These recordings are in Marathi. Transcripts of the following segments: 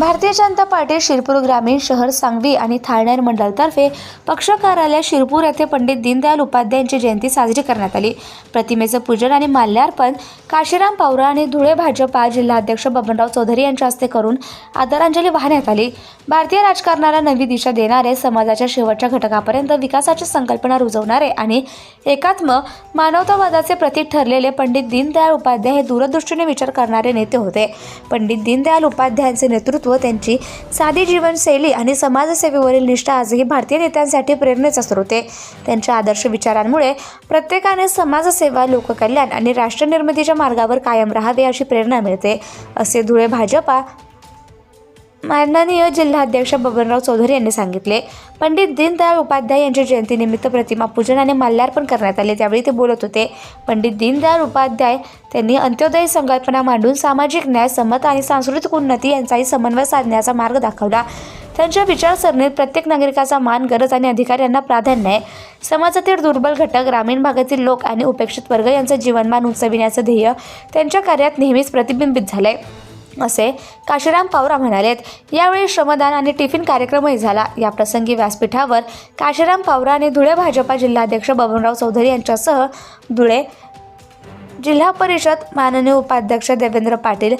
भारतीय जनता पार्टी शिरपूर ग्रामीण शहर सांगवी आणि थाळनेर मंडळतर्फे पक्ष कार्यालय शिरपूर येथे पंडित दीनदयाल उपाध्यायांची जयंती साजरी करण्यात आली. प्रतिमेचं पूजन आणि माल्यार्पण काशीराम पावरा आणि धुळे भाजपा जिल्हाध्यक्ष बबनराव चौधरी यांच्या हस्ते करून आदरांजली वाहण्यात आली. भारतीय राजकारणाला नवी दिशा देणारे समाजाच्या शेवटच्या घटकापर्यंत विकासाची संकल्पना रुजवणारे आणि एकात्म मानवतावादाचे प्रतीक ठरलेले पंडित दीनदयाळ उपाध्याय हे दूरदृष्टीने विचार करणारे नेते होते. पंडित दीनदयाल उपाध्यायांचे नेतृत्व व त्यांची साधी जीवनशैली आणि समाजसेवेवरील निष्ठा आजही भारतीय नेत्यांसाठी प्रेरणेचा स्रोत आहे त्यांच्या आदर्श विचारांमुळे प्रत्येकाने समाजसेवा लोककल्याण आणि राष्ट्रनिर्मितीच्या मार्गावर कायम राहावे अशी प्रेरणा मिळते. असे धुळे भाजपा माननीय जिल्हाध्यक्ष बबनराव चौधरी यांनी सांगितले पंडित दीनदयाळ उपाध्याय यांच्या जयंतीनिमित्त प्रतिमा पूजन आणि माल्यार्पण करण्यात आले त्यावेळी ते बोलत होते पंडित दीनदयाळ उपाध्याय त्यांनी अंत्योदय संकल्पना मांडून सामाजिक न्याय समता आणि सांस्कृतिक उन्नती यांचाही समन्वय साधण्याचा मार्ग दाखवला. त्यांच्या विचारसरणीत प्रत्येक नागरिकाचा मान गरज आणि अधिकार यांना प्राधान्य आहे. समाजातील दुर्बल घटक ग्रामीण भागातील लोक आणि उपेक्षित वर्ग यांचं जीवनमान उंचविण्याचं ध्येय त्यांच्या कार्यात नेहमीच प्रतिबिंबित झालंय. असे काशीराम पावरा म्हणालेत. यावेळी श्रमदान आणि टिफिन कार्यक्रमही झाला. या प्रसंगी व्यासपीठावर काशीराम पावरा आणि धुळे भाजपा जिल्हाध्यक्ष बबनराव चौधरी यांच्यासह धुळे जिल्हा परिषद माननीय उपाध्यक्ष देवेंद्र पाटील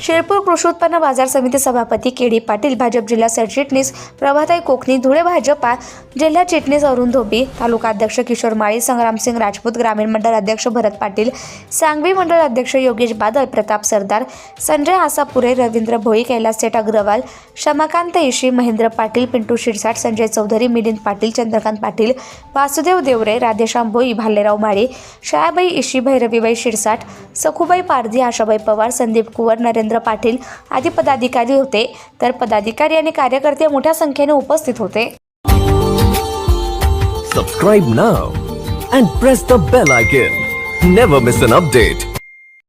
शिरपूर कृषी उत्पन्न बाजार समिती सभापती के डी पाटील भाजप जिल्हा सरचिटणीस प्रभाताई कोकणी धुळे भाजपा जिल्हा चिटणीस अरुण धोबी तालुका अध्यक्ष किशोर माळी संग्रामसिंग राजपूत ग्रामीण मंडळ अध्यक्ष भरत पाटील सांगवी मंडळ अध्यक्ष योगेश बादल प्रताप सरदार संजय आसापुरे रवींद्र भोई कैलास सेठ अग्रवाल शमाकांत इशी महेंद्र पाटील पिंटू शिरसाट संजय चौधरी मिलिंद पाटील चंद्रकांत पाटील वासुदेव देवरे राधेश्याम भोई भालेराव माळी शायाबाई इशी भैरवीबाई शिरसाट सखुबाई पारधी आशाबाई पवार संदीप कुवर नरेंद्र पाटील आदी पदाधिकारी होते. तर पदाधिकारी आणि कार्यकर्ते मोठ्या संख्येने उपस्थित होते. Subscribe now and press the bell icon never miss an update